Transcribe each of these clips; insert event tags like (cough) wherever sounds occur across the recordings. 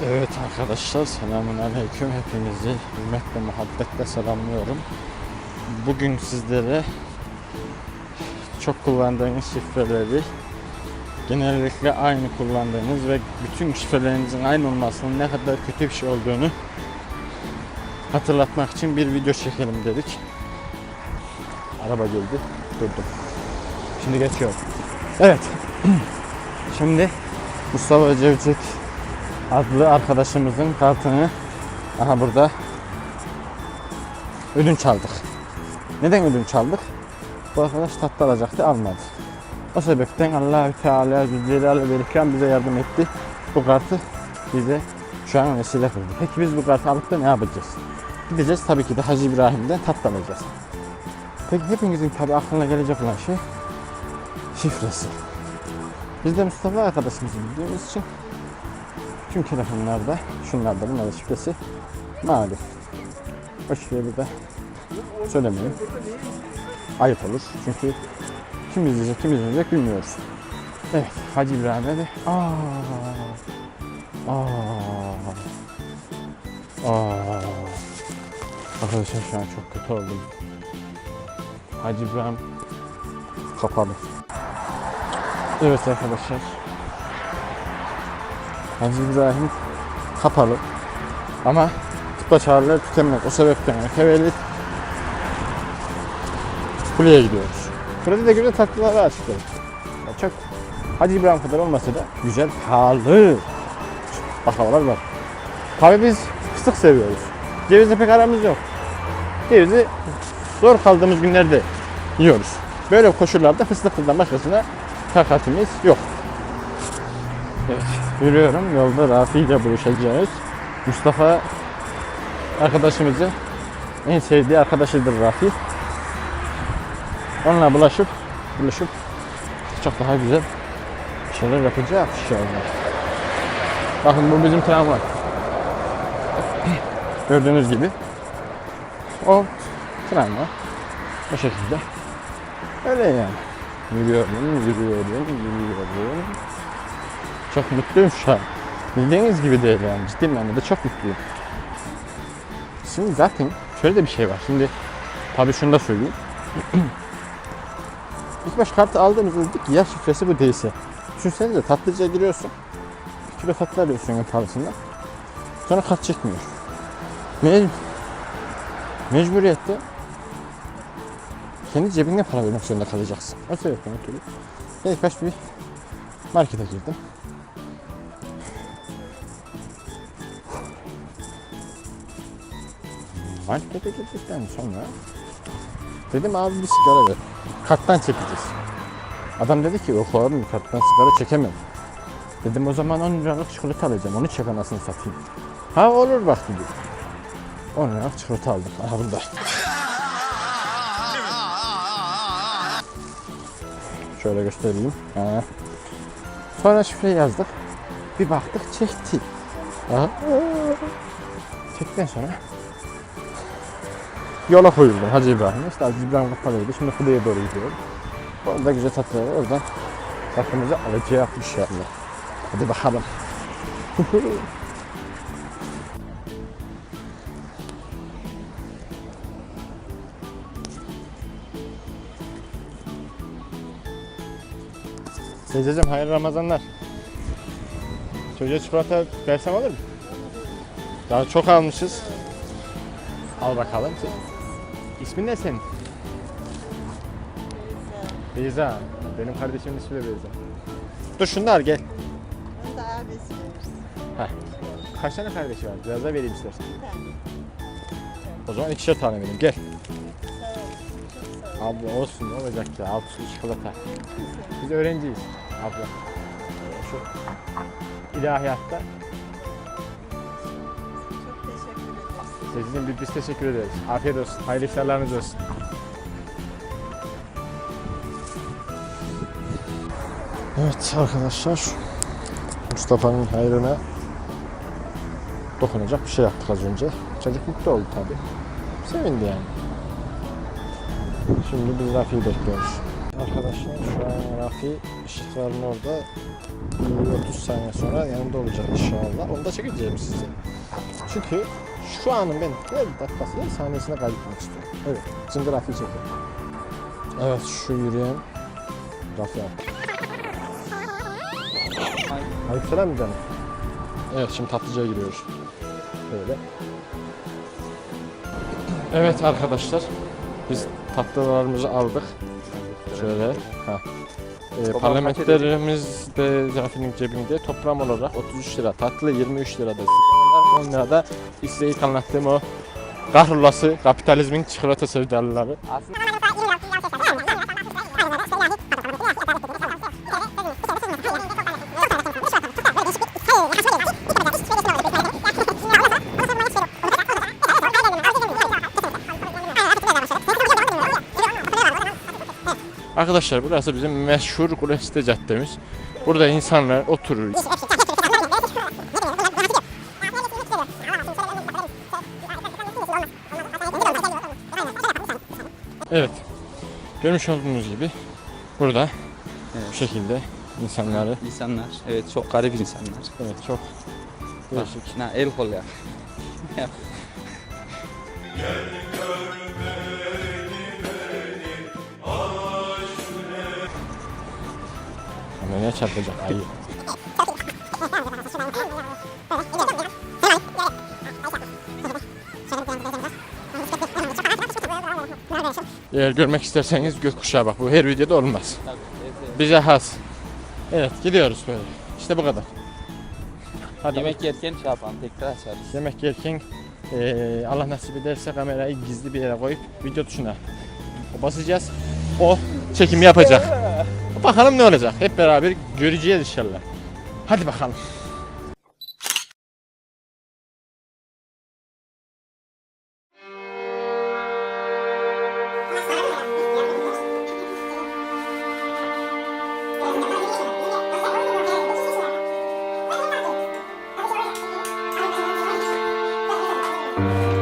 Evet arkadaşlar selamun aleyküm hepinizi hürmetle muhabbetle selamlıyorum. Bugün sizlere çok kullandığınız şifreleri genellikle aynı kullandığınız ve bütün şifrelerinizin aynı olmasının ne kadar kötü bir şey olduğunu hatırlatmak için bir video çekelim dedik. Araba geldi. Durdum. Şimdi geçiyorum. Evet. (clears throat) Şimdi Mustafa Cevcik adlı arkadaşımızın kartını aha burada ödünç aldık. Neden ödünç aldık? Bu arkadaş tatlı alacaktı almadı. O sebepten Allahü Teala Zülcelal ve İkram bize yardım etti. Bu kartı bize şu an vesile kıldı. Peki biz bu kartı alıp da ne yapacağız? Gideceğiz tabii ki de Hacı İbrahim'den tatlı alacağız. Peki hepinizin tabii aklına gelecek olan şey şifresi. Biz de Mustafa arkadaşımızı bildiğimiz için Tüm telefonlarda şunlarda bunların şifresi malum. O şifreyi burada söylemeyeyim. Ayıp olur. Çünkü kim izleyecek kim izleyecek bilmiyoruz. Evet Hacı İbrahim'e de aa aa aa Arkadaşlar şu an çok kötü oldum. Hacı İbrahim kapalı. Evet arkadaşlar Hacı İbrahim kapalı. Ama tıpta çağrıları tükenmez. O sebepten tevellit kuleye gidiyoruz. Burada da güzel tatlılar. Yani çok Hacı İbrahim kadar olmasa da güzel pahalı baklavalar var. Tabii biz fıstık seviyoruz. Cevizle pek aramız yok. Cevizi zor kaldığımız günlerde yiyoruz. Böyle koşullarda fıstıklıdan başkasına takatimiz yok. Evet, yürüyorum. Yolda Rafi ile buluşacağız. Mustafa arkadaşımızın en sevdiği arkadaşıdır Rafi. Onunla bulaşıp, buluşup çok daha güzel şeyler yapacağız inşallah. Bakın bu bizim tramvay. Gördüğünüz gibi o tramvay o şekilde. Öyle yani. Yürüyorum, yürüyorum, yürüyorum. Çok mutluyum şu an. Bildiğiniz gibi değil yani. Ciddi manada çok mutluyum. Şimdi zaten şöyle de bir şey var. Şimdi tabii şunu da söyleyeyim. (clears throat) İlk baş kartı aldığımızda dedik ki ya şifresi bu değilse. Düşünsenize tatlıcıya giriyorsun. Bir kilo tatlı alıyorsun en pahalısından. Sonra kart çekmiyor. Me mecburiyette kendi cebine para vermek zorunda kalacaksın. O sebepten ötürü. İlk baş bir markete girdim. Markete girdikten sonra dedim abi bir sigara ver. Karttan çekeceğiz. Adam dedi ki yok abi karttan sigara çekemem. Dedim o zaman 10 liralık çikolata alacağım. Onu çek anasını satayım. Ha olur bak dedi. 10 liralık çikolata aldım. Aha bunda. Şöyle göstereyim. Ha. Sonra şifreyi yazdık. Bir baktık çekti. Aha. Çektikten sonra yola koyuldum Hacı İbrahim. İşte Hacı İbrahim kapalıydı. Şimdi Kule'ye doğru gidiyorum. Orada güzel tatlılar var. Oradan tatlımızı alacağız inşallah. Hadi bakalım. (laughs) Teyzeciğim hayırlı Ramazanlar. Çocuğa çikolata versem olur mu? Daha çok almışız. Al bakalım. İsmin ne senin? Beyza. Benim kardeşimin ismi de Beyza. Dur şunlar gel. Onu da abisi. Heh. Kaç tane kardeşi var? Biraz da vereyim istersen. Bir tane. O zaman ikişer tane vereyim. Gel. Sağ ol. Çok sağ ol. Abla olsun ne olacak ya? Alt üstü çikolata. Biz öğrenciyiz. Abla. Şu ilahiyatta sizin biz, biz teşekkür ederiz. Afiyet olsun. Hayırlı iftarlarınız olsun. Evet arkadaşlar Mustafa'nın hayrına dokunacak bir şey yaptık az önce. Çocuk mutlu oldu tabi. Sevindi yani. Şimdi biz Rafi'yi bekliyoruz. Arkadaşlar şu an Rafi ışıkların orada bir 30 saniye sonra yanımda olacak inşallah. Onu da çekeceğim size. Çünkü şu anın ben her dakikası her saniyesine kaydetmek istiyorum. Evet. Şimdi Rafi'yi çekiyorum. Evet şu yürüyen Rafi abi. Aleykümselam mı canım? Evet şimdi tatlıcıya giriyoruz. Böyle. Evet arkadaşlar. Biz tatlılarımızı aldık. Şöyle. Ha. Ee, parlamenterimiz de Rafi'nin cebinde toplam olarak 33 lira tatlı, 23 lira da sigaralar, 10 lira da size ilk anlattığım o kahrolası kapitalizmin çikolata sevdalıları. Arkadaşlar burası bizim meşhur Kulesite Caddemiz. Burada insanlar oturur. Evet. Görmüş olduğunuz gibi burada bu Evet. şekilde insanları İnsanlar, evet çok garip insanlar. evet çok değişik. Na el kol ya. Ama ne çarpacak ayı. (laughs) Eğer görmek isterseniz gökkuşağı bak bu her videoda olmaz. Bize has. Evet gidiyoruz böyle. İşte bu kadar. Hadi Yemek yerken şey yapalım, tekrar açarız. yemek yerken eee, Allah nasip ederse kamerayı gizli bir yere koyup video tuşuna basacağız. O çekimi yapacak. (laughs) Bakalım ne olacak. Hep beraber göreceğiz inşallah. Hadi bakalım. Bye.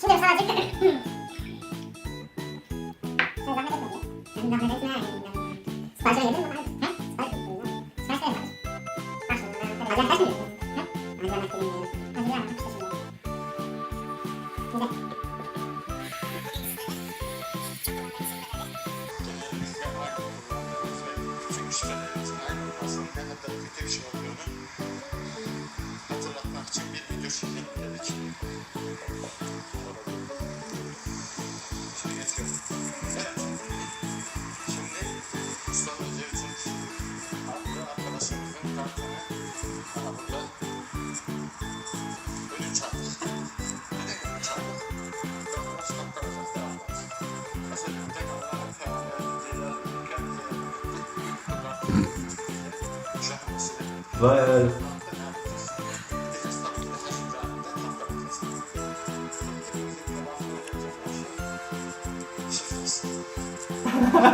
Şimdi sadece Sen zahmet etme diye. Sen zahmet etme yani. Siparişe yedin mi? He? Sipariş ettin mi? Sipariş de yapar. Bak şimdi ben Haziran kaç mı yiyorsun? He? Haziran kaç mı yiyorsun? Haziran kaç işte şimdi. Güzel. Mesela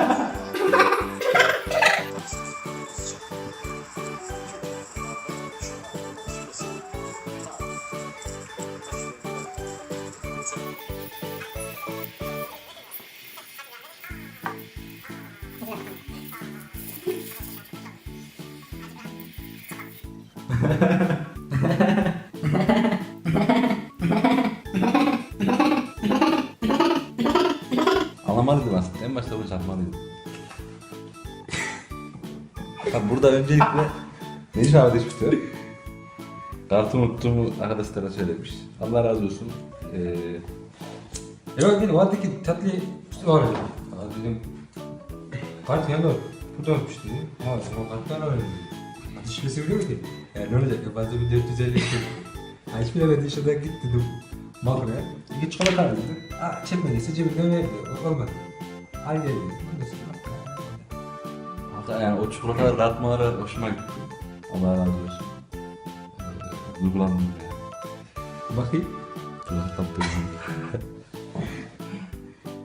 (laughs) Alamalıydım aslında. En başta bunu çakmalıydım. Bak burada öncelikle Necmi abi çıktı. Kartı unuttuğumu arkadaşlara söylemiş. Allah razı olsun. Ee, Evet dedim oradaki tatlı üstü var dedim. Abi dedim kart yanında bu olmuş dedi. Ha sen o karttan öyle dedi. Hiçbirisi biliyor ki. Yani ne olacak ya fazla bir 450 şey. Ha hiç bilemedi şuradan git dedim. Makroya. İki çikolata aldı dedim. Ha çekmediyse cebinden verdi. Olmadı. Ondan sonra. hatta yani o çikolataları dağıtmaları hoşuma gitti. Allah razı olsun. Ee, duygulandım yani. Bakayım. Çikolata tatlı (laughs)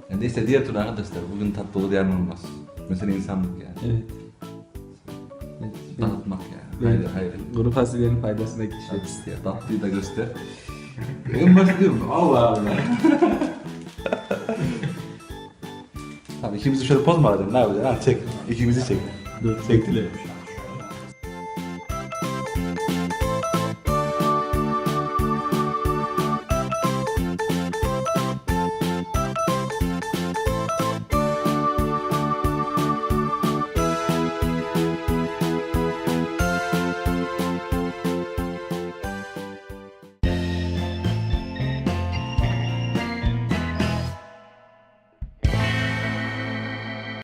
yani neyse diğer türlü arkadaşlar bugün tatlı olur yarın olmaz. Mesela insanlık yani. Evet. Evet. Dağıtmak yani. Hayır hayır. Kuru fasulyenin faydasına keşfet istiyor. Tatlıyı da göster. en başta diyorum Allah Allah. Tabii ikimizi şöyle poz mu alalım ne yapacaksın? Ha çek. İkimizi çek. Dur, çektiler.